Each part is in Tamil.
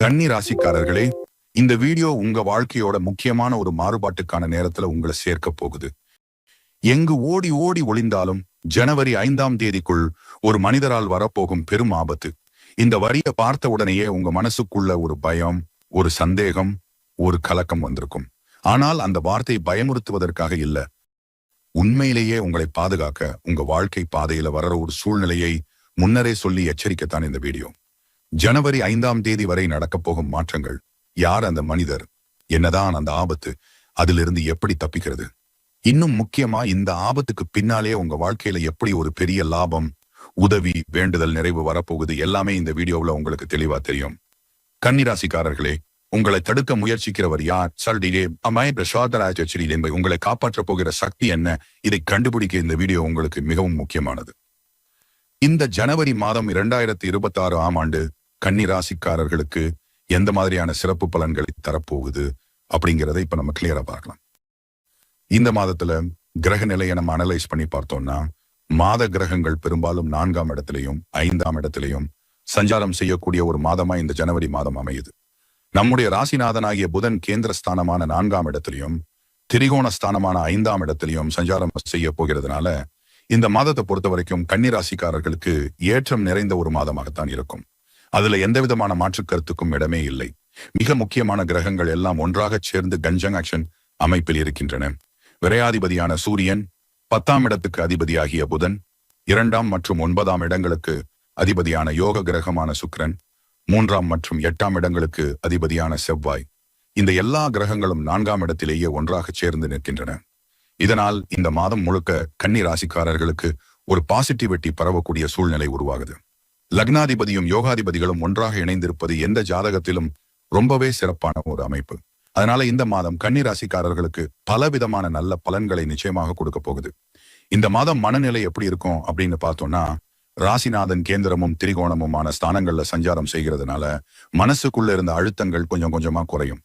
கன்னி ராசிக்காரர்களே இந்த வீடியோ உங்க வாழ்க்கையோட முக்கியமான ஒரு மாறுபாட்டுக்கான நேரத்துல உங்களை சேர்க்க போகுது. எங்கு ஓடி ஓடி ஒளிந்தாலும் ஜனவரி ஐந்தாம் தேதிக்குள் ஒரு மனிதரால் வரப்போகும் பெரும் ஆபத்து. இந்த வரியை பார்த்த உடனேயே உங்க மனசுக்குள்ள ஒரு பயம் ஒரு சந்தேகம் ஒரு கலக்கம் வந்திருக்கும். ஆனால் அந்த வார்த்தை பயமுறுத்துவதற்காக இல்ல. உண்மையிலேயே உங்களை பாதுகாக்க உங்க வாழ்க்கை பாதையில வர்ற ஒரு சூழ்நிலையை முன்னரே சொல்லி எச்சரிக்கத்தான் இந்த வீடியோ. ஜனவரி ஐந்தாம் தேதி வரை நடக்கப் போகும் மாற்றங்கள் யார் அந்த மனிதர்? என்னதான் அந்த ஆபத்து அதிலிருந்து எப்படி தப்பிக்கிறது? இன்னும் முக்கியமா இந்த ஆபத்துக்கு பின்னாலே உங்க வாழ்க்கையில எப்படி ஒரு பெரிய லாபம் உதவி வேண்டுதல் நிறைவு வரப்போகுது எல்லாமே இந்த வீடியோவில் உங்களுக்கு தெளிவா தெரியும். கன்னிராசிக்காரர்களே உங்களை தடுக்க முயற்சிக்கிறவர் யார்? சல்டிலே அமாய் பிரசாதராஜ் என்பதை உங்களை காப்பாற்றப் போகிற சக்தி என்ன? இதை கண்டுபிடிக்க இந்த வீடியோ உங்களுக்கு மிகவும் முக்கியமானது. இந்த ஜனவரி மாதம் இரண்டாயிரத்தி இருபத்தி ஆறு ஆம் ஆண்டு கன்னி ராசிக்காரர்களுக்கு எந்த மாதிரியான சிறப்பு பலன்களை தரப்போகுது அப்படிங்கிறத இப்ப நம்ம கிளியரா பார்க்கலாம். இந்த மாதத்துல கிரக நிலையை நம்ம அனலைஸ் பண்ணி பார்த்தோம்னா மாத கிரகங்கள் பெரும்பாலும் நான்காம் இடத்திலையும் ஐந்தாம் இடத்திலையும் சஞ்சாரம் செய்யக்கூடிய ஒரு மாதமா இந்த ஜனவரி மாதம் அமையுது. நம்முடைய ராசிநாதனாகிய புதன் கேந்திர ஸ்தானமான நான்காம் இடத்திலையும் திரிகோண ஸ்தானமான ஐந்தாம் இடத்திலையும் சஞ்சாரம் செய்ய போகிறதுனால இந்த மாதத்தை பொறுத்த வரைக்கும் கன்னிராசிக்காரர்களுக்கு ஏற்றம் நிறைந்த ஒரு மாதமாகத்தான் இருக்கும். அதுல எந்த விதமான மாற்று கருத்துக்கும் இடமே இல்லை. மிக முக்கியமான கிரகங்கள் எல்லாம் ஒன்றாக சேர்ந்து கஞ்சங் ஆக்ஷன் அமைப்பில் இருக்கின்றன. விரையாதிபதியான சூரியன் பத்தாம் இடத்துக்கு அதிபதியாகிய புதன் இரண்டாம் மற்றும் ஒன்பதாம் இடங்களுக்கு அதிபதியான யோக கிரகமான சுக்ரன் மூன்றாம் மற்றும் எட்டாம் இடங்களுக்கு அதிபதியான செவ்வாய். இந்த எல்லா கிரகங்களும் நான்காம் இடத்திலேயே ஒன்றாக சேர்ந்து நிற்கின்றன. இதனால் இந்த மாதம் முழுக்க கன்னி ராசிக்காரர்களுக்கு ஒரு பாசிட்டிவிட்டி பரவக்கூடிய சூழ்நிலை உருவாகுது. லக்னாதிபதியும் யோகாதிபதிகளும் ஒன்றாக இணைந்திருப்பது எந்த ஜாதகத்திலும் ரொம்பவே சிறப்பான ஒரு அமைப்பு. அதனால இந்த மாதம் கன்னி ராசிக்காரர்களுக்கு பலவிதமான நல்ல பலன்களை நிச்சயமாக கொடுக்க போகுது. இந்த மாதம் மனநிலை எப்படி இருக்கும் அப்படின்னு பார்த்தோம்னா ராசிநாதன் கேந்திரமும் திரிகோணமுமான ஸ்தானங்கள்ல சஞ்சாரம் செய்கிறதுனால மனசுக்குள்ள இருந்த அழுத்தங்கள் கொஞ்சம் கொஞ்சமா குறையும்.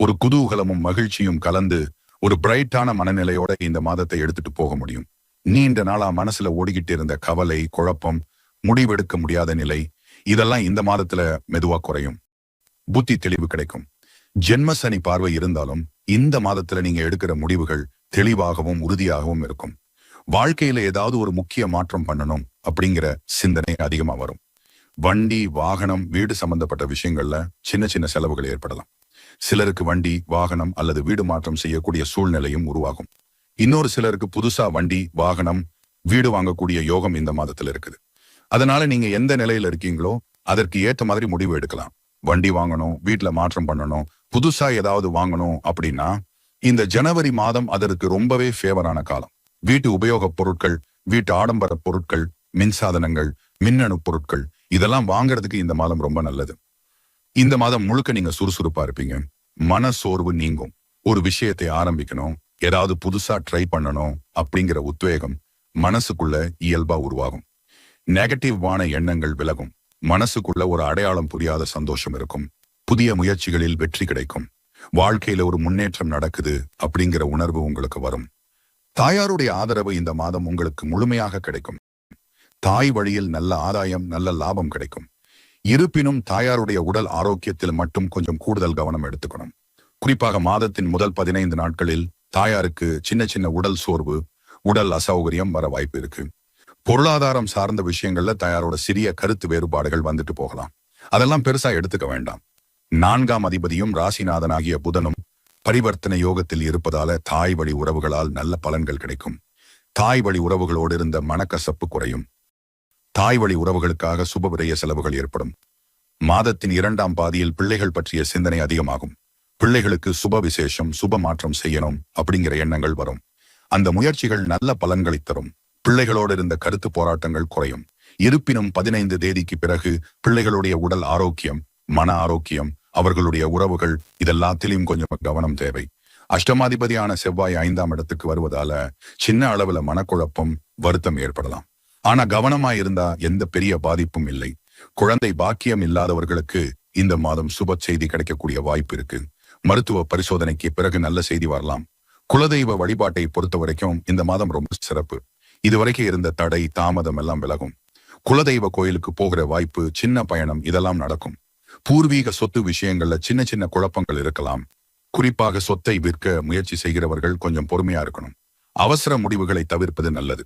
ஒரு குதூகலமும் மகிழ்ச்சியும் கலந்து ஒரு பிரைட்டான மனநிலையோட இந்த மாதத்தை எடுத்துட்டு போக முடியும். நீண்ட நாளா மனசுல ஓடிக்கிட்டு இருந்த கவலை குழப்பம் முடிவெடுக்க முடியாத நிலை. இதெல்லாம் இந்த மாதத்துல மெதுவா குறையும். புத்தி தெளிவு கிடைக்கும். ஜென்ம சனி பார்வை இருந்தாலும் இந்த மாதத்துல நீங்க எடுக்கிற முடிவுகள் தெளிவாகவும் உறுதியாகவும் இருக்கும். வாழ்க்கையில ஏதாவது ஒரு முக்கிய மாற்றம் பண்ணணும் அப்படிங்கிற சிந்தனை அதிகமா வரும். வண்டி வாகனம் வீடு சம்பந்தப்பட்ட விஷயங்கள்ல சின்ன சின்ன செலவுகள் ஏற்படலாம். சிலருக்கு வண்டி வாகனம் அல்லது வீடு மாற்றம் செய்யக்கூடிய சூழ்நிலையும் உருவாகும். இன்னொரு சிலருக்கு புதுசா வண்டி வாகனம் வீடு வாங்கக்கூடிய யோகம் இந்த மாதத்துல இருக்குது. அதனால நீங்க எந்த நிலையில இருக்கீங்களோ அதற்கு ஏற்ற மாதிரி முடிவு எடுக்கலாம். வண்டி வாங்கணும் வீட்டுல மாற்றம் பண்ணணும் புதுசா ஏதாவது வாங்கணும் அப்படின்னா இந்த ஜனவரி மாதம் அதற்கு ரொம்பவே ஃபேவரான காலம். வீட்டு உபயோகப் பொருட்கள் வீட்டு ஆடம்பர பொருட்கள் மின்சாதனங்கள் மின்னணு பொருட்கள் இதெல்லாம் வாங்குறதுக்கு இந்த மாதம் ரொம்ப நல்லது. இந்த மாதம் முழுக்க நீங்க சுறுசுறுப்பா இருப்பீங்க. மன சோர்வு நீங்கும். ஒரு விஷயத்தை ஆரம்பிக்கணும் ஏதாவது புதுசா ட்ரை பண்ணணும் அப்படிங்கிற உத்வேகம் மனசுக்குள்ள இயல்பா உருவாகும். நெகட்டிவான எண்ணங்கள் விலகும். மனசுக்குள்ள ஒரு அடையாளம் புரியாத சந்தோஷம் இருக்கும். புதிய முயற்சிகளில் வெற்றி கிடைக்கும். வாழ்க்கையில ஒரு முன்னேற்றம் நடக்குது அப்படிங்கிற உணர்வு உங்களுக்கு வரும். தாயாருடைய ஆதரவு இந்த மாதம் உங்களுக்கு முழுமையாக கிடைக்கும். தாய் வழியில் நல்ல ஆதாயம் நல்ல லாபம் கிடைக்கும். இருப்பினும் தாயாருடைய உடல் ஆரோக்கியத்தில் மட்டும் கொஞ்சம் கூடுதல் கவனம் எடுத்துக்கணும். குறிப்பாக மாதத்தின் முதல் பதினைந்து நாட்களில் தாயாருக்கு சின்ன சின்ன உடல் சோர்வு உடல் அசௌகரியம் வர வாய்ப்பு இருக்கு. பொருளாதாரம் சார்ந்த விஷயங்கள்ல தயாரோட சிறிய கருத்து வேறுபாடுகள் வந்துட்டு போகலாம். அதெல்லாம் பெருசா எடுத்துக்க வேண்டாம். நான்காம் அதிபதியும் ராசிநாதனாகிய புதனும் பரிவர்த்தனை யோகத்தில் இருப்பதால தாய் வழி உறவுகளால் நல்ல பலன்கள் கிடைக்கும். தாய் வழி உறவுகளோடு இருந்த மனக்கசப்பு குறையும். தாய் வழி உறவுகளுக்காக சுபவிரய செலவுகள் ஏற்படும். மாதத்தின் இரண்டாம் பாதியில் பிள்ளைகள் பற்றிய சிந்தனை அதிகமாகும். பிள்ளைகளுக்கு சுப விசேஷம் சுப மாற்றம் செய்யணும் அப்படிங்கிற எண்ணங்கள் வரும். அந்த முயற்சிகள் நல்ல பலன்களை தரும். பிள்ளைகளோடு இருந்த கருத்து போராட்டங்கள் குறையும். இருப்பினும் பதினைந்து தேதிக்கு பிறகு பிள்ளைகளுடைய உடல் ஆரோக்கியம் மன ஆரோக்கியம் அவர்களுடைய உறவுகள் இதெல்லாத்திலையும் கொஞ்சம் கவனம் தேவை. அஷ்டமாதிபதியான செவ்வாய் ஐந்தாம் இடத்துக்கு வருவதால சின்ன அளவுல மனக்குழப்பம் வருத்தம் ஏற்படலாம். ஆனா கவனமா இருந்தா எந்த பெரிய பாதிப்பும் இல்லை. குழந்தை பாக்கியம் இல்லாதவர்களுக்கு இந்த மாதம் சுப செய்தி கிடைக்கக்கூடிய வாய்ப்பு இருக்கு. மருத்துவ பரிசோதனைக்கு பிறகு நல்ல செய்தி வரலாம். குலதெய்வ வழிபாட்டை பொறுத்த வரைக்கும் இந்த மாதம் ரொம்ப சிறப்பு. இதுவரைக்கும் இருந்த தடை தாமதம் எல்லாம் விலகும். குலதெய்வ கோயிலுக்கு போகிற வாய்ப்பு சின்ன பயணம் இதெல்லாம் நடக்கும். பூர்வீக சொத்து விஷயங்கள்ல சின்ன சின்ன குழப்பங்கள் இருக்கலாம். குறிப்பாக சொத்தை விற்க முயற்சி செய்கிறவர்கள் கொஞ்சம் பொறுமையா இருக்கணும். அவசர முடிவுகளை தவிர்ப்பது நல்லது.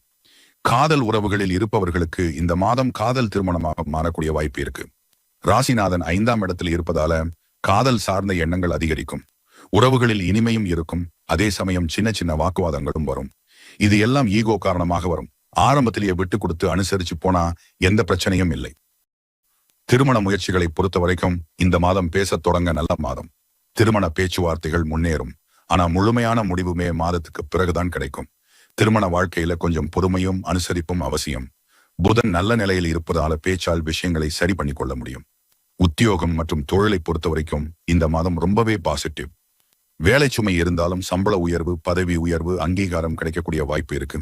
காதல் உறவுகளில் இருப்பவர்களுக்கு இந்த மாதம் காதல் திருமணமாக மாறக்கூடிய வாய்ப்பு இருக்கு. ராசிநாதன் ஐந்தாம் இடத்தில் இருப்பதால காதல் சார்ந்த எண்ணங்கள் அதிகரிக்கும். உறவுகளில் இனிமையும் இருக்கும். அதே சமயம் சின்ன சின்ன வாக்குவாதங்களும் வரும். இது எல்லாம் ஈகோ காரணமாக வரும். ஆரம்பத்திலேயே விட்டு கொடுத்து அனுசரிச்சு போனா எந்த பிரச்சனையும் இல்லை. திருமண முயற்சிகளை பொறுத்த வரைக்கும் இந்த மாதம் பேசத் தொடங்க நல்ல மாதம். திருமண பேச்சுவார்த்தைகள் முன்னேறும். ஆனா முழுமையான முடிவுமே மாதத்துக்கு பிறகுதான் கிடைக்கும். திருமண வாழ்க்கையில கொஞ்சம் பொறுமையும் அனுசரிப்பும் அவசியம். புதன் நல்ல நிலையில் இருப்பதால பேச்சால் விஷயங்களை சரி பண்ணி கொள்ள முடியும். உத்தியோகம் மற்றும் தொழிலை பொறுத்த வரைக்கும் இந்த மாதம் ரொம்பவே பாசிட்டிவ் வேலை சுமை இருந்தாலும் சம்பள உயர்வு பதவி உயர்வு அங்கீகாரம் கிடைக்கக்கூடிய வாய்ப்பு இருக்கு.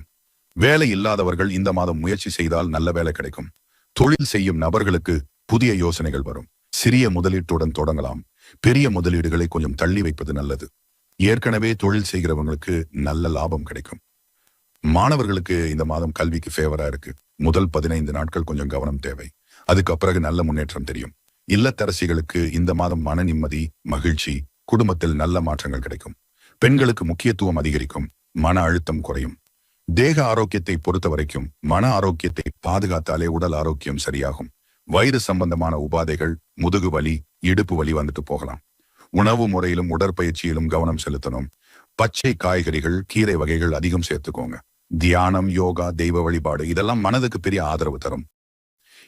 வேலை இல்லாதவர்கள் இந்த மாதம் முயற்சி செய்தால் நல்ல வேலை கிடைக்கும். தொழில் செய்யும் நபர்களுக்கு புதிய யோசனைகள் வரும். சிறிய முதலீட்டுடன் தொடங்கலாம். பெரிய முதலீடுகளை கொஞ்சம் தள்ளி வைப்பது நல்லது. ஏற்கனவே தொழில் செய்கிறவங்களுக்கு நல்ல லாபம் கிடைக்கும். மாணவர்களுக்கு இந்த மாதம் கல்விக்கு ஃபேவரா இருக்கு. முதல் பதினைந்து நாட்கள் கொஞ்சம் கவனம் தேவை. அதுக்கு பிறகு நல்ல முன்னேற்றம் தெரியும். இல்லத்தரசிகளுக்கு இந்த மாதம் மன நிம்மதி மகிழ்ச்சி குடும்பத்தில் நல்ல மாற்றங்கள் கிடைக்கும். பெண்களுக்கு முக்கியத்துவம் அதிகரிக்கும். மன அழுத்தம் குறையும். தேக ஆரோக்கியத்தை பொறுத்த வரைக்கும் மன ஆரோக்கியத்தை பாதுகாத்தாலே உடல் ஆரோக்கியம் சரியாகும். வயிறு சம்பந்தமான உபாதைகள் முதுகு வலி இடுப்பு வலி வந்துட்டு போகலாம். உணவு முறையிலும் உடற்பயிற்சியிலும் கவனம் செலுத்தணும். பச்சை காய்கறிகள் கீரை வகைகள் அதிகம் சேர்த்துக்கோங்க. தியானம் யோகா தெய்வ வழிபாடு இதெல்லாம் மனதுக்கு பெரிய ஆதரவு தரும்.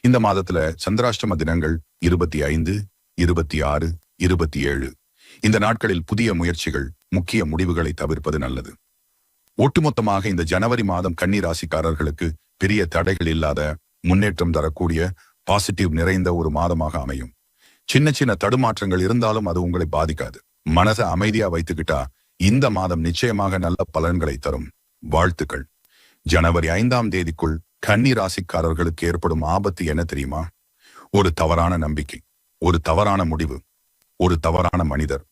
இந்த மாதத்துல சந்திராஷ்டம தினங்கள் இருபத்தி ஐந்து இருபத்தி ஆறு இருபத்தி ஏழு. இந்த நாட்களில் புதிய முயற்சிகள் முக்கிய முடிவுகளை தவிர்ப்பது நல்லது. ஒட்டுமொத்தமாக இந்த ஜனவரி மாதம் கன்னி ராசிக்காரர்களுக்கு பெரிய தடைகள் இல்லாத முன்னேற்றம் தரக்கூடிய பாசிட்டிவ் நிறைந்த ஒரு மாதமாக அமையும். சின்ன சின்ன தடுமாற்றங்கள் இருந்தாலும் அது உங்களை பாதிக்காது. மனதை அமைதியா வைத்துக்கிட்டா இந்த மாதம் நிச்சயமாக நல்ல பலன்களை தரும். வாழ்த்துக்கள். ஜனவரி ஐந்தாம் தேதிக்குள் கன்னி ராசிக்காரர்களுக்கு ஏற்படும் ஆபத்து என்ன தெரியுமா? ஒரு தவறான நம்பிக்கை ஒரு தவறான முடிவு ஒரு தவறான மனிதர்.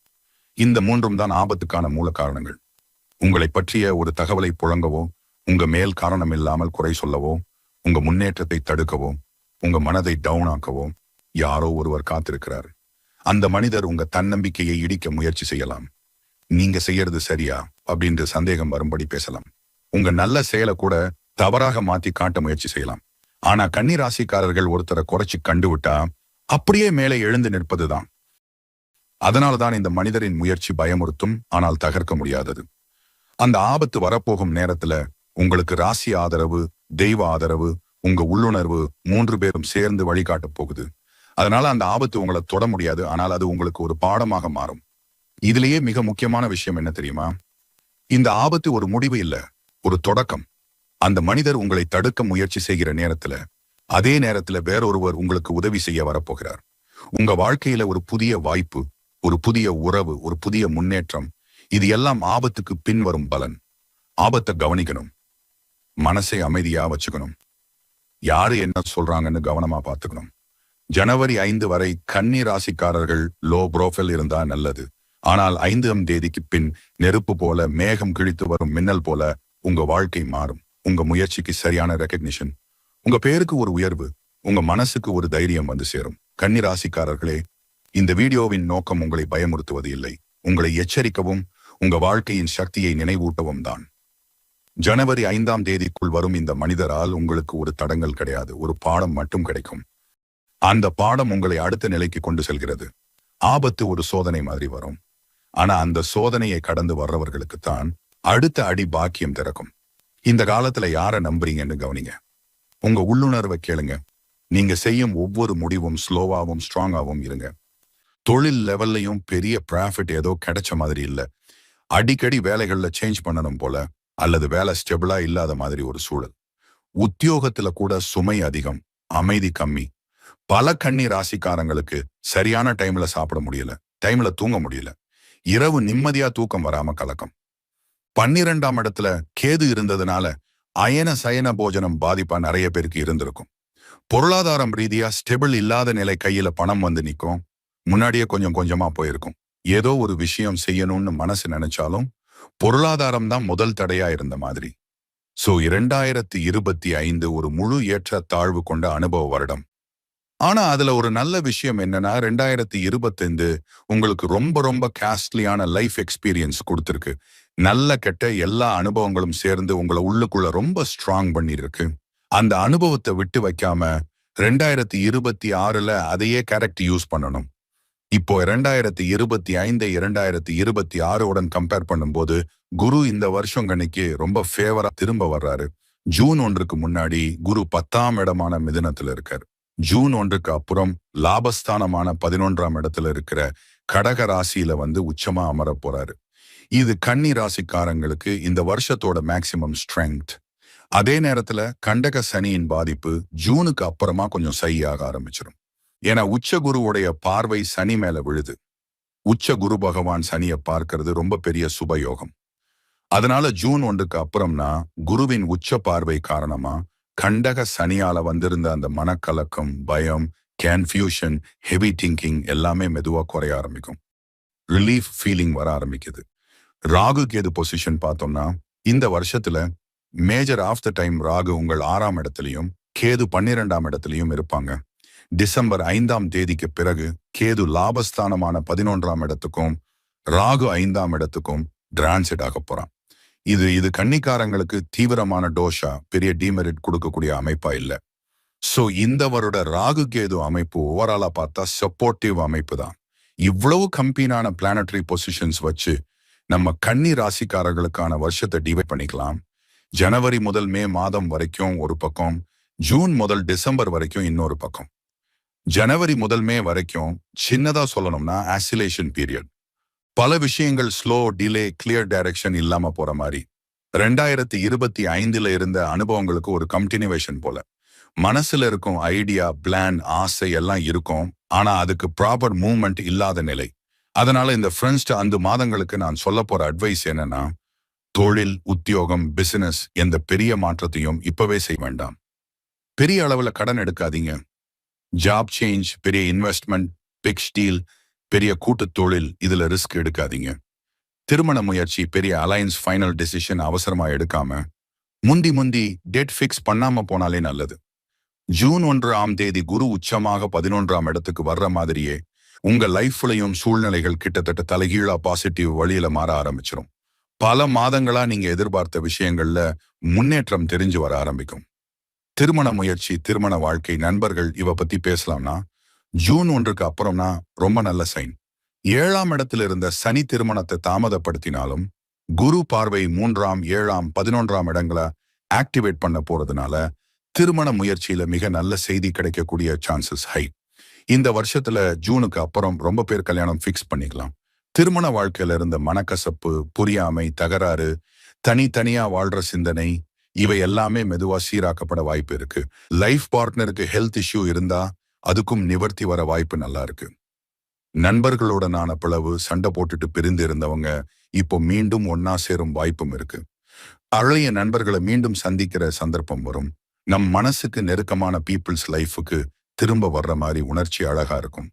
இந்த மூன்றும் தான் ஆபத்துக்கான மூல காரணங்கள். உங்களை பற்றிய ஒரு தகவலை புழங்கவோ உங்க மேல் காரணம் இல்லாமல் குறை சொல்லவோ உங்க முன்னேற்றத்தை தடுக்கவோ உங்க மனதை டவுன் ஆக்கவோ யாரோ ஒருவர் காத்திருக்கிறார். அந்த மனிதர் உங்க தன்னம்பிக்கையை இடிக்க முயற்சி செய்யலாம். நீங்க செய்யறது சரியா? அப்படின்ற சந்தேகம் வரும்படி பேசலாம். உங்க நல்ல செயலை கூட தவறாக மாத்தி காட்ட முயற்சி செய்யலாம். ஆனா கன்னிராசிக்காரர்கள் ஒருத்தரை குறைச்சி கண்டுவிட்டா அப்படியே மேலே எழுந்து நிற்பதுதான். அதனால்தான் இந்த மனிதரின் முயற்சி பயமுறுத்தும் ஆனால் தகர்க்க முடியாதது. அந்த ஆபத்து வரப்போகும் நேரத்துல உங்களுக்கு ராசி ஆதரவு தெய்வ ஆதரவு உங்க உள்ளுணர்வு மூன்று பேரும் சேர்ந்து வழிகாட்ட போகுது. அதனால அந்த ஆபத்து உங்களை தொட முடியாது ஆனால் அது உங்களுக்கு ஒரு பாடமாக மாறும். இதுலயே மிக முக்கியமான விஷயம் என்ன தெரியுமா? இந்த ஆபத்து ஒரு முடிவு இல்ல ஒரு தொடக்கம். அந்த மனிதர் உங்களை தடுக்க முயற்சி செய்கிற நேரத்துல அதே நேரத்துல வேறொருவர் உங்களுக்கு உதவி செய்ய வரப்போகிறார். உங்க வாழ்க்கையில ஒரு புதிய வாய்ப்பு ஒரு புதிய உறவு ஒரு புதிய முன்னேற்றம் இது எல்லாம் ஆபத்துக்கு பின்வரும் பலன். ஆபத்தை கவனிக்கணும். மனசை அமைதியா வச்சுக்கணும். யாரு என்ன சொல்றாங்கன்னு கவனமா பார்த்துக்கணும். ஜனவரி ஐந்து வரை கன்னி ராசிக்காரர்கள் லோ புரோஃபைல் இருந்தா நல்லது. ஆனால் ஐந்தாம் தேதிக்கு பின் நெருப்பு போல மேகம் கிழித்து வரும் மின்னல் போல உங்க வாழ்க்கை மாறும். உங்க முயற்சிக்கு சரியான ரெக்கக்னிஷன் உங்க பேருக்கு ஒரு உயர்வு. உங்க மனசுக்கு ஒரு தைரியம் வந்து சேரும். கன்னி ராசிக்காரர்களே இந்த வீடியோவின் நோக்கம் உங்களை பயமுறுத்துவது இல்லை உங்களை எச்சரிக்கவும் உங்க வாழ்க்கையின் சக்தியை நினைவூட்டவும் தான். ஜனவரி ஐந்தாம் தேதிக்குள் வரும் இந்த மனிதரால் உங்களுக்கு ஒரு தடங்கள் கிடையாது ஒரு பாடம் மட்டும் கிடைக்கும். அந்த பாடம் உங்களை அடுத்த நிலைக்கு கொண்டு செல்கிறது. ஆபத்து ஒரு சோதனை மாதிரி வரும். ஆனா அந்த சோதனையை கடந்து வர்றவர்களுக்கு தான் அடுத்த அடி பாக்கியம் திறக்கும். இந்த காலத்துல யார நம்புறீங்கன்னு கவனிங்க. உங்க உள்ளுணர்வை கேளுங்க. நீங்க செய்யும் ஒவ்வொரு முடிவும் ஸ்லோவாவும் ஸ்ட்ராங்காகவும் இருங்க. தொழில் லெவல்லையும் பெரிய ப்ராஃபிட் ஏதோ கிடைச்ச மாதிரி இல்ல. அடிக்கடி வேலைகள்ல சேஞ்ச் பண்ணணும் போல அல்லது வேலை ஸ்டெபிளா இல்லாத மாதிரி ஒரு சூழல். உத்தியோகத்துல கூட சுமை அதிகம் அமைதி கம்மி. பல கண்ணி ராசிக்காரங்களுக்கு சரியான டைம்ல சாப்பிட முடியல டைம்ல தூங்க முடியல. இரவு நிம்மதியா தூக்கம் வராம கலக்கம். பன்னிரெண்டாம் இடத்துல கேது இருந்ததுனால அயன சயன போஜனம் பாதிப்பா நிறைய பேருக்கு இருந்திருக்கும். பொருளாதாரம் ரீதியா ஸ்டெபிள் இல்லாத நிலை கையில பணம் வந்து நிக்கும். முன்னாடியே கொஞ்சம் கொஞ்சமா போயிருக்கும். ஏதோ ஒரு விஷயம் செய்யணும்னு மனசு நினைச்சாலும் பொருளாதாரம் தான் முதல் தடையா இருந்த மாதிரி. சோ இரண்டாயிரத்தி இருபத்தி ஐந்து ஒரு முழு ஏற்ற தாழ்வு கொண்ட அனுபவ வருடம். ஆனா அதுல ஒரு நல்ல விஷயம் என்னன்னா ரெண்டாயிரத்தி இருபத்தைந்து உங்களுக்கு ரொம்ப ரொம்ப காஸ்ட்லியான லைஃப் எக்ஸ்பீரியன்ஸ் கொடுத்துருக்கு. நல்ல கெட்ட எல்லா அனுபவங்களும் சேர்ந்து உங்களை உள்ளுக்குள்ள ரொம்ப ஸ்ட்ராங் பண்ணிருக்கு அந்த அனுபவத்தை விட்டு வைக்காம ரெண்டாயிரத்தி இருபத்தி ஆறுல அதையே கரெக்ட் யூஸ் பண்ணணும். இப்போ இரண்டாயிரத்தி இருபத்தி ஐந்து இரண்டாயிரத்தி இருபத்தி ஆறுடன் கம்பேர் பண்ணும்போது குரு இந்த வருஷம் கணிக்கு ரொம்ப ஃபேவரா திரும்ப வர்றாரு. ஜூன் ஒன்றுக்கு முன்னாடி குரு பத்தாம் இடமான மிதுனத்துல இருக்காரு. ஜூன் ஒன்றுக்கு அப்புறம் லாபஸ்தானமான பதினொன்றாம் இடத்துல இருக்கிற கடக ராசியில வந்து உச்சமா அமர போறாரு. இது கன்னி ராசிக்காரங்களுக்கு இந்த வருஷத்தோட மேக்சிமம் ஸ்ட்ரென்த் அதே நேரத்துல கண்டக சனியின் பாதிப்பு ஜூனுக்கு அப்புறமா கொஞ்சம் சரியாக ஆரம்பிச்சிடும் ஏன்னா உச்ச குருவுடைய பார்வை சனி மேல விழுது. உச்ச குரு பகவான் சனியை பார்க்கறது ரொம்ப பெரிய சுபயோகம். அதனால ஜூன் ஒன்றுக்கு அப்புறம்னா குருவின் உச்ச பார்வை காரணமா கண்டக சனியால வந்திருந்த அந்த மனக்கலக்கம் பயம் கன்ஃபியூஷன் ஹெவி திங்கிங் எல்லாமே மெதுவா குறைய ஆரம்பிக்கும். ரிலீஃப் ஃபீலிங் வர ஆரம்பிக்குது. ராகு கேது பொசிஷன் பார்த்தோம்னா இந்த வருஷத்துல major of the time Rahu உங்கள் ஆறாம் இடத்துலையும் கேது பன்னிரெண்டாம் இடத்துலையும் இருப்பாங்க. டிசம்பர் ஐந்தாம் தேதிக்கு பிறகு கேது லாபஸ்தானமான பதினொன்றாம் இடத்துக்கும் ராகு ஐந்தாம் இடத்துக்கும் டிரான்சிட் ஆக போறான். இது இது கன்னிக்காரங்களுக்கு தீவிரமான டோஷா பெரிய டிமெரிட் கொடுக்கக்கூடிய அமைப்பா இல்ல. சோ இந்த வருட ராகு கேது அமைப்பு ஓவராலா பார்த்தா சப்போர்ட்டிவ் அமைப்பு தான். இவ்வளவு கம்பீனான பிளானட்டரி பொசிஷன்ஸ் வச்சு நம்ம கன்னி ராசிக்காரர்களுக்கான வருஷத்தை டிவைட் பண்ணிக்கலாம். ஜனவரி முதல் மே மாதம் வரைக்கும் ஒரு பக்கம் ஜூன் முதல் டிசம்பர் வரைக்கும் இன்னொரு பக்கம். ஜனவரி முதல் மே வரைக்கும் சின்னதா சொல்லணும்னா ஆசிலேஷன் பீரியட் பல விஷயங்கள் ஸ்லோ டிலே கிளியர் டைரக்ஷன் இல்லாம போற மாதிரி. ரெண்டாயிரத்தி இருபத்தி ஐந்துல இருந்த அனுபவங்களுக்கு ஒரு கண்டினியூவேஷன் போல. மனசுல இருக்கும் ஐடியா பிளான் ஆசை எல்லாம் இருக்கும். ஆனா அதுக்கு ப்ராப்பர் மூவ்மெண்ட் இல்லாத நிலை. அதனால இந்த ஃப்ரெண்ட்ஸ்ட அந்த மாதங்களுக்கு நான் சொல்ல போற அட்வைஸ் என்னன்னா தொழில் உத்தியோகம் பிசினஸ் எந்த பெரிய மாற்றத்தையும் இப்பவே செய்ய வேண்டாம். பெரிய அளவுல கடன் எடுக்காதீங்க. ஜாப் சேஞ்ச் பெரிய இன்வெஸ்ட்மெண்ட் பிக் ஸ்டீல் பெரிய கூட்டு தொழில் இதுல ரிஸ்க் எடுக்காதீங்க. திருமண முயற்சி பெரிய அலையன்ஸ் ஃபைனல் டெசிஷன் அவசரமா எடுக்காம முந்தி முந்தி டேட் ஃபிக்ஸ் பண்ணாம போனாலே நல்லது. ஜூன் ஒன்றாம் தேதி குரு உச்சமாக பதினொன்றாம் இடத்துக்கு வர்ற மாதிரியே உங்க லைஃப்லயும் சூழ்நிலைகள் கிட்டத்தட்ட தலைகீழா பாசிட்டிவ் வழியில மாற ஆரம்பிச்சிடும் பல மாதங்களா நீங்க எதிர்பார்த்த விஷயங்கள்ல முன்னேற்றம் தெரிஞ்சு வர ஆரம்பிக்கும். திருமண முயற்சி திருமண வாழ்க்கை நண்பர்கள் இவ பத்தி பேசலாம்னா ஜூன் ஒன்றுக்கு அப்புறம்னா ரொம்ப நல்ல சைன் ஏழாம் இடத்துல இருந்த சனி திருமணத்தை தாமதப்படுத்தினாலும் குரு பார்வை மூன்றாம் ஏழாம் பதினொன்றாம் இடங்களை ஆக்டிவேட் பண்ண போறதுனால திருமண முயற்சியில மிக நல்ல செய்தி கிடைக்கக்கூடிய சான்சஸ் ஹை இந்த வருஷத்துல ஜூனுக்கு அப்புறம் ரொம்ப பேர் கல்யாணம் ஃபிக்ஸ் பண்ணிக்கலாம். திருமண வாழ்க்கையில இருந்த மனக்கசப்பு புரியாமை தகராறு தனித்தனியா வாழ்ற சிந்தனை இவை எல்லாமே மெதுவா சீராக்கப்பட வாய்ப்பு இருக்கு. லைஃப் பார்ட்னருக்கு ஹெல்த் இஷ்யூ இருந்தா அதுக்கும் நிவர்த்தி வர வாய்ப்பு நல்லா இருக்கு. நண்பர்களுடனான பிளவு சண்டை போட்டுட்டு பிரிந்து இருந்தவங்க இப்போ மீண்டும் ஒன்னா சேரும் வாய்ப்பும் இருக்கு. அழைய நண்பர்களை மீண்டும் சந்திக்கிற சந்தர்ப்பம் வரும். நம் மனசுக்கு நெருக்கமான பீப்புள்ஸ் லைஃபுக்கு திரும்ப வர்ற மாதிரி உணர்ச்சி அழகா இருக்கும்.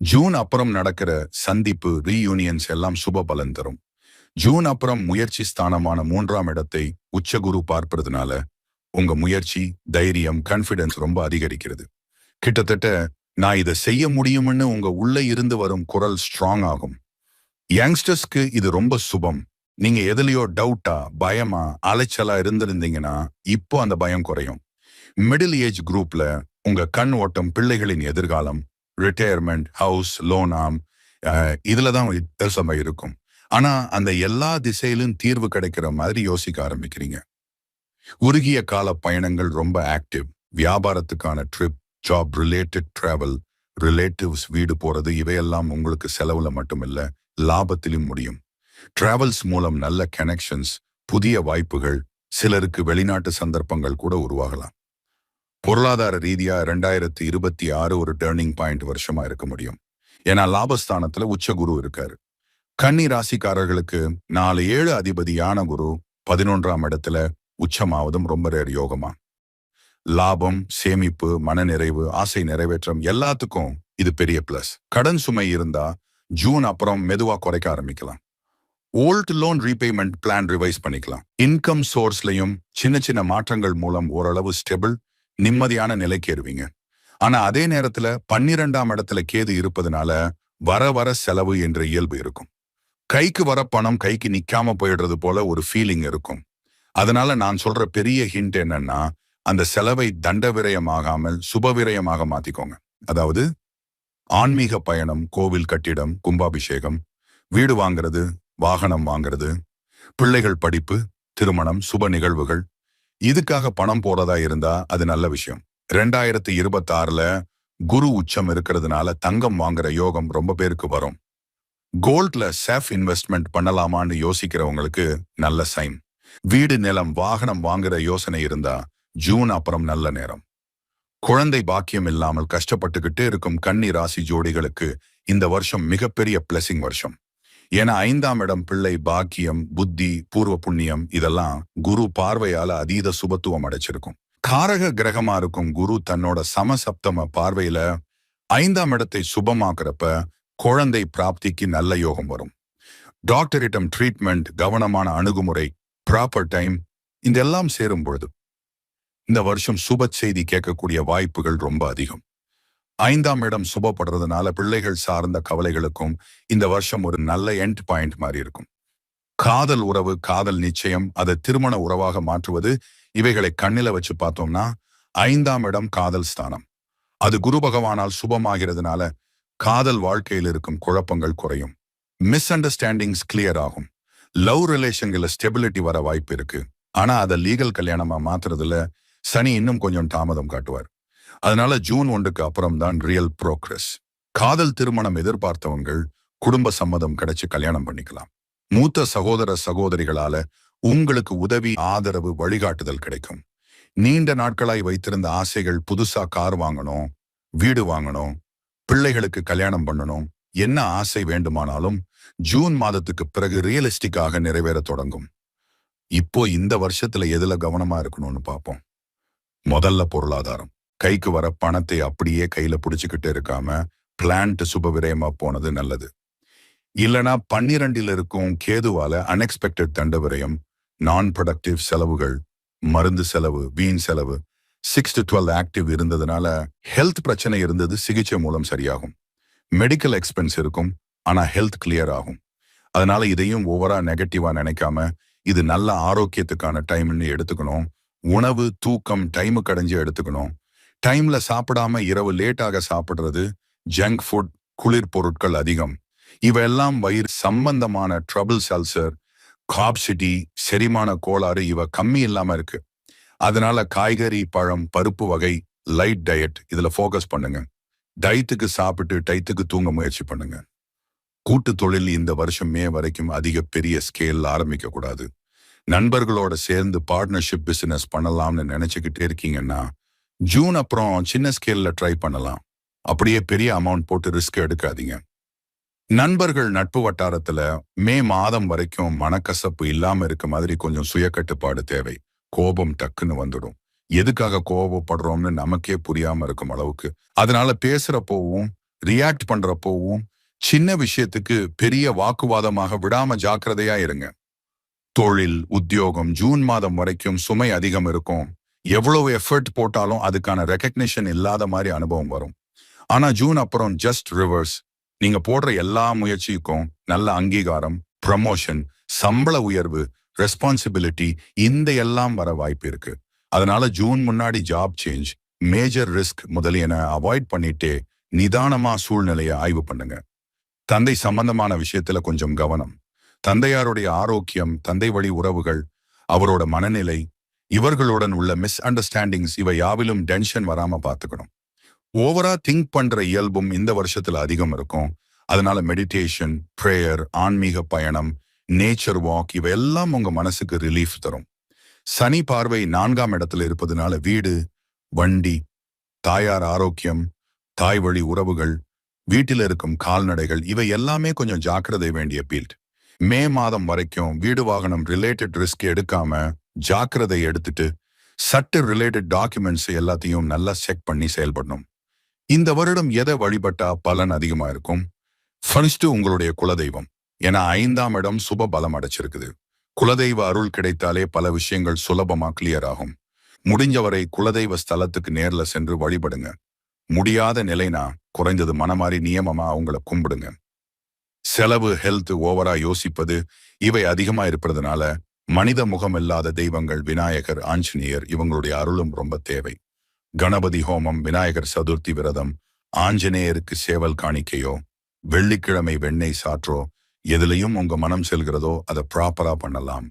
ஜூன் அப்புறம் நடக்கிற சந்திப்பு ரீயூனியன்ஸ் எல்லாம் சுப பலன் தரும். ஜூன் அப்புறம் முயற்சி ஸ்தானமான மூன்றாம் இடத்தை உச்சகுரு பார்ப்பதுனால உங்க முயற்சி தைரியம் கான்பிடன்ஸ் ரொம்ப அதிகரிக்கிறது. கிட்டத்தட்ட நான் இதை செய்ய முடியும்னு உங்க உள்ள இருந்து வரும் குரல் ஸ்ட்ராங் ஆகும். யங்ஸ்டர்ஸ்க்கு இது ரொம்ப சுபம். நீங்க எதுலயோ டவுட்டா பயமா அலைச்சலா இருந்திருந்தீங்கன்னா இப்போ அந்த பயம் குறையும். மிடில் ஏஜ் குரூப்ல உங்க கண் ஓட்டம் பிள்ளைகளின் எதிர்காலம் ரிட்டையர்மெண்ட் ஹவுஸ் லோன் ஆம் இதுல தான் வித்தியாசமா இருக்கும். ஆனா அந்த எல்லா திசையிலும் தீர்வு கிடைக்கிற மாதிரி யோசிக்க ஆரம்பிக்கிறீங்க. உருகிய கால பயணங்கள் ரொம்ப active வியாபாரத்துக்கான trip job related travel relatives வீடு போறது இவையெல்லாம் உங்களுக்கு செலவுல மட்டுமில்ல லாபத்திலும் முடியும். டிராவல்ஸ் மூலம் நல்ல கனெக்ஷன்ஸ் புதிய வாய்ப்புகள் சிலருக்கு வெளிநாட்டு சந்தர்ப்பங்கள் கூட உருவாகலாம். பொருளாதார ரீதியா ரெண்டாயிரத்தி இருபத்தி ஆறு ஒரு டேர்னிங் பாயிண்ட் வருஷமா இருக்க முடியும். ஏன்னா லாபஸ்தானத்துல உச்ச குரு இருக்காரு. கன்னி ராசிக்காரர்களுக்கு நாலு ஏழு அதிபதியான குரு பதினொன்றாம் இடத்துல உச்சமாவதும் ரொம்ப ரேர் யோகமா லாபம் சேமிப்பு மனநிறைவு ஆசை நிறைவேற்றம் எல்லாத்துக்கும் இது பெரிய பிளஸ் கடன் சுமை இருந்தா ஜூன் அப்புறம் மெதுவா குறைக்க ஆரம்பிக்கலாம். Old loan repayment plan revise பண்ணிக்கலாம். இன்கம் சோர்ஸ்லயும் சின்ன சின்ன மாற்றங்கள் மூலம் ஓரளவு ஸ்டெபிள் நிம்மதியான நிலைக்கு ஏறுவீங்க. ஆனா அதே நேரத்துல பன்னிரெண்டாம் இடத்துல கேது இருப்பதனால வர வர செலவு என்ற இயல்பு இருக்கும். கைக்கு வர பணம் கைக்கு நிக்காம போயிடுறது போல ஒரு ஃபீலிங் இருக்கும். அதனால நான் சொல்ற பெரிய ஹிண்ட் என்னன்னா அந்த செலவை தண்ட விரயமாகாமல் சுப விரயமாக மாத்திக்கோங்க. அதாவது ஆன்மீக பயணம் கோவில் கட்டிடம் கும்பாபிஷேகம் வீடு வாங்குறது வாகனம் வாங்குறது பிள்ளைகள் படிப்பு திருமணம் சுப நிகழ்வுகள் இதுக்காக பணம் போறதா இருந்தா அது நல்ல விஷயம். ரெண்டாயிரத்தி இருபத்தி ஆறுல குரு உச்சம் இருக்கிறதுனால தங்கம் வாங்குற யோகம் ரொம்ப பேருக்கு வரும். கோல்ட்ல செஃப் இன்வெஸ்ட்மெண்ட் பண்ணலாமான்னு யோசிக்கிறவங்களுக்கு நல்ல சைன் வீடு நிலம் வாகனம் வாங்குற யோசனை இருந்தா ஜூன் அப்புறம் நல்ல நேரம். குழந்தை பாக்கியம் இல்லாமல் கஷ்டப்பட்டுக்கிட்டு இருக்கும் கன்னி ராசி ஜோடிகளுக்கு இந்த வருஷம் மிகப்பெரிய பிளஸிங் வருஷம். ஏன்னா ஐந்தாம் இடம் பிள்ளை பாக்கியம் புத்தி பூர்வ புண்ணியம் இதெல்லாம் குரு பார்வையால அதீத சுபத்துவம் அடைச்சிருக்கும். காரக கிரகமா இருக்கும் குரு தன்னோட சமசப்தம பார்வையில ஐந்தாம் இடத்தை சுபமாக்குறப்ப குழந்தை பிராப்திக்கு நல்ல யோகம் வரும். டாக்டரிடம் ட்ரீட்மெண்ட் கவனமான அணுகுமுறை ப்ராப்பர் டைம் இதெல்லாம் சேரும் பொழுது. இந்த வருஷம் சுப செய்தி கேட்கக்கூடிய வாய்ப்புகள் ரொம்ப அதிகம். ஐந்தாம் இடம் சுபப்படுறதுனால பிள்ளைகள் சார்ந்த கவலைகளுக்கும் இந்த வருஷம் ஒரு நல்ல எண்ட் பாயிண்ட் மாதிரி இருக்கும். காதல் உறவு காதல் நிச்சயம் அதை திருமண உறவாக மாற்றுவது இவைகளை கண்ணில வச்சு பார்த்தோம்னா ஐந்தாம் இடம் காதல் ஸ்தானம். அது குரு பகவானால் சுபமாகிறதுனால காதல் வாழ்க்கையில் இருக்கும் குழப்பங்கள் குறையும். மிஸ் அண்டர்ஸ்டாண்டிங்ஸ் கிளியர் ஆகும். லவ் ரிலேஷன்கள ஸ்டெபிலிட்டி வர வாய்ப்பு இருக்கு. ஆனா அதை லீகல் கல்யாணமா மாத்துறதுல சனி இன்னும் கொஞ்சம் தாமதம் காட்டுவார். அதனால ஜூன் ஒன்றுக்கு அப்புறம் தான் ரியல் ப்ரோக்ரஸ் காதல் திருமணம் எதிர்பார்த்தவங்கள் குடும்ப சம்மதம் கிடைச்சு கல்யாணம் பண்ணிக்கலாம். மூத்த சகோதர சகோதரிகளால உங்களுக்கு உதவி ஆதரவு வழிகாட்டுதல் கிடைக்கும். நீண்ட நாட்களாய் வைத்திருந்த ஆசைகள் புதுசா கார் வாங்கணும் வீடு வாங்கணும் பிள்ளைகளுக்கு கல்யாணம் பண்ணணும். என்ன ஆசை வேண்டுமானாலும் ஜூன் மாதத்துக்கு பிறகு ரியலிஸ்டிக்காக நிறைவேற தொடங்கும். இப்போ இந்த வருஷத்துல எதுல கவனமா இருக்கணும்னு பார்ப்போம் முதல்ல பொருளாதாரம். கைக்கு வர பணத்தை அப்படியே கையில புடிச்சுக்கிட்டு இருக்காம பிளான்ட் சுப விரயமா போனது நல்லது. இல்லனா பன்னிரண்டில் இருக்கும் கேதுவால அன்எக்ஸ்பெக்டட் தண்ட விரயம் நான் ப்ரொடக்டிவ் செலவுகள் மருந்து செலவு வீண் செலவு சிக்ஸ் டு டுவெல் ஆக்டிவ் இருந்ததுனால ஹெல்த் பிரச்சனை இருந்தது சிகிச்சை மூலம் சரியாகும். மெடிக்கல் எக்ஸ்பென்ஸ் இருக்கும் ஆனா ஹெல்த் கிளியர் ஆகும். அதனால இதையும் ஓவரா நெகட்டிவா நினைக்காம இது நல்ல ஆரோக்கியத்துக்கான டைம்னு எடுத்துக்கணும். உணவு தூக்கம் டைமு கடைஞ்சு எடுத்துக்கணும். டைம்ல சாப்பிடாம இரவு லேட்டாக சாப்பிடுறது ஜங்க் ஃபுட் குளிர் பொருட்கள் அதிகம். இவையெல்லாம் வயிறு சம்பந்தமான ட்ரபிள் சல்சர் காப்சிட்டி செரிமான கோளாறு இவ கம்மி இல்லாம இருக்கு. அதனால காய்கறி பழம் பருப்பு வகை லைட் டயட் இதுல ஃபோக்கஸ் பண்ணுங்க. டயத்துக்கு சாப்பிட்டு டயத்துக்கு தூங்க முயற்சி பண்ணுங்க. கூட்டு தொழில் இந்த வருஷம் மே வரைக்கும் அதிக பெரிய ஸ்கேல் ஆரம்பிக்க கூடாது. நண்பர்களோட சேர்ந்து பார்ட்னர்ஷிப் பிசினஸ் பண்ணலாம்னு நினைச்சுக்கிட்டே இருக்கீங்கன்னா ஜூன் அப்புறம் சின்ன ஸ்கேல்ல ட்ரை பண்ணலாம். அப்படியே பெரிய அமௌண்ட் போட்டு ரிஸ்க் எடுக்காதீங்க. நண்பர்கள் நட்பு வட்டாரத்துல மே மாதம் வரைக்கும் மனக்கசப்பு இல்லாம இருக்க மாதிரி கொஞ்சம் சுய கட்டுப்பாடு தேவை. கோபம் டக்குன்னு வந்துடும். எதுக்காக கோபப்படுறோம்னு நமக்கே புரியாம இருக்கும் அளவுக்கு. அதனால பேசுறப்போவும் ரியாக்ட் பண்றப்போவும் சின்ன விஷயத்துக்கு பெரிய வாக்குவாதமாக விடாம ஜாக்கிரதையா இருங்க. தொழில் உத்தியோகம் ஜூன் மாதம் வரைக்கும் சுமை அதிகம் இருக்கும். எவ்வளவு எஃபர்ட் போட்டாலும் அதுக்கான ரெக்கக்னிஷன் இல்லாத மாதிரி அனுபவம் வரும். ஆனா ஜூன் அப்புறம் ஜஸ்ட் ரிவர்ஸ் நீங்க போடுற எல்லா முயற்சிக்கும் நல்ல அங்கீகாரம் ப்ரமோஷன் சம்பள உயர்வு ரெஸ்பான்சிபிலிட்டி இந்த எல்லாம் வர வாய்ப்பு இருக்கு. அதனால ஜூன் முன்னாடி ஜாப் சேஞ்ச் மேஜர் ரிஸ்க் முதலியன அவாய்ட் பண்ணிட்டே நிதானமா சூழ்நிலையை ஆய்வு பண்ணுங்க. தந்தை சம்பந்தமான விஷயத்துல கொஞ்சம் கவனம். தந்தையாருடைய ஆரோக்கியம் தந்தை வழி உறவுகள் அவரோட மனநிலை இவர்களுடன் உள்ள மிஸ் அண்டர்ஸ்டாண்டிங்ஸ் இவை யாவிலும் டென்ஷன் வராம பார்த்துக்கணும். ஓவரா திங்க் பண்ற இயல்பும் இந்த வருஷத்துல அதிகம் இருக்கும். அதனால மெடிடேஷன் ப்ரேயர் ஆன்மீக பயணம் நேச்சர் வாக் இவையெல்லாம் உங்க மனசுக்கு ரிலீஃப் தரும். சனி பார்வை நான்காம் இடத்துல இருப்பதனால வீடு வண்டி தாயார் ஆரோக்கியம் தாய் வழி உறவுகள் வீட்டில் இருக்கும் கால்நடைகள் இவை எல்லாமே கொஞ்சம் ஜாக்கிரதை வேண்டிய பீல்ட் மே மாதம் வரைக்கும் வீடு வாகனம் ரிலேட்டட் ரிஸ்க் எடுக்காம ஜாக்கிரதை எடுத்துட்டு சட்டு ரிலேட்டட் டாக்குமெண்ட்ஸ் எல்லாத்தையும் நல்லா செக் பண்ணி செயல்படணும். இந்த வருடம் எதை வழிபட்டா பலன் அதிகமா இருக்கும்? ஃபர்ஸ்ட் உங்களுடைய குலதெய்வம். ஏன்னா ஐந்தாம் இடம் சுப பலம் அடைச்சிருக்குது. குலதெய்வ அருள் கிடைத்தாலே பல விஷயங்கள் சுலபமா கிளியர் ஆகும். முடிஞ்சவரை குலதெய்வ ஸ்தலத்துக்கு நேர்ல சென்று வழிபடுங்க. முடியாத நிலைனா குறைந்தது மனமாறி நியமமா அவங்கள கும்பிடுங்க. செலவு ஹெல்த் ஓவரா யோசிப்பது இவை அதிகமா இருப்பதனால மனித முகம் இல்லாத தெய்வங்கள் விநாயகர் ஆஞ்சநேயர் இவங்களுடைய அருளும் ரொம்ப தேவை. கணபதி ஹோமம் விநாயகர் சதுர்த்தி விரதம் ஆஞ்சநேயருக்கு சேவல் காணிக்கையோ வெள்ளிக்கிழமை வெண்ணெய் சாற்றோ எதுலயும் உங்க மனம் செல்கிறதோ அதை ப்ராப்பரா பண்ணலாம்.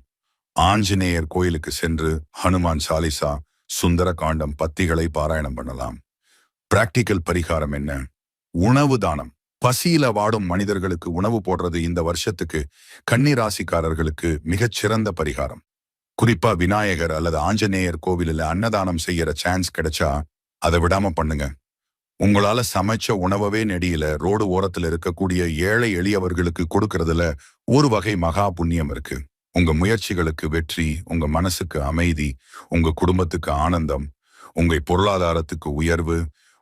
ஆஞ்சநேயர் கோயிலுக்கு சென்று ஹனுமான் சாலிசா சுந்தர காண்டம் பத்திகளை பாராயணம் பண்ணலாம். பிராக்டிக்கல் பரிகாரம் என்ன? உணவு தானம். பசியில வாடும் மனிதர்களுக்கு உணவு போடுறது இந்த வருஷத்துக்கு கன்னிராசிக்காரர்களுக்கு மிகச் சிறந்த பரிகாரம். குறிப்பா விநாயகர் அல்லது ஆஞ்சநேயர் கோவிலில் அன்னதானம் செய்யற சான்ஸ் கிடைச்சா அதை விடாம பண்ணுங்க. உங்களால சமைச்ச உணவவே நெடியில. ரோடு ஓரத்துல இருக்கக்கூடிய ஏழை எளியவர்களுக்கு கொடுக்கறதுல ஒரு வகை மகா புண்ணியம் இருக்கு. உங்க முயற்சிகளுக்கு வெற்றி உங்க மனசுக்கு அமைதி உங்க குடும்பத்துக்கு ஆனந்தம் உங்க பொருளாதாரத்துக்கு உயர்வு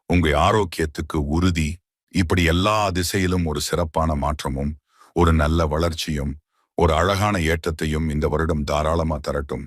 உங்க ஆரோக்கியத்துக்கு உறுதி. இப்படி எல்லா திசையிலும் ஒரு சிறப்பான மாற்றமும் ஒரு நல்ல வளர்ச்சியும் ஒரு அழகான ஏற்றத்தையும் இந்த வருடம் தாராளமா தரட்டும்.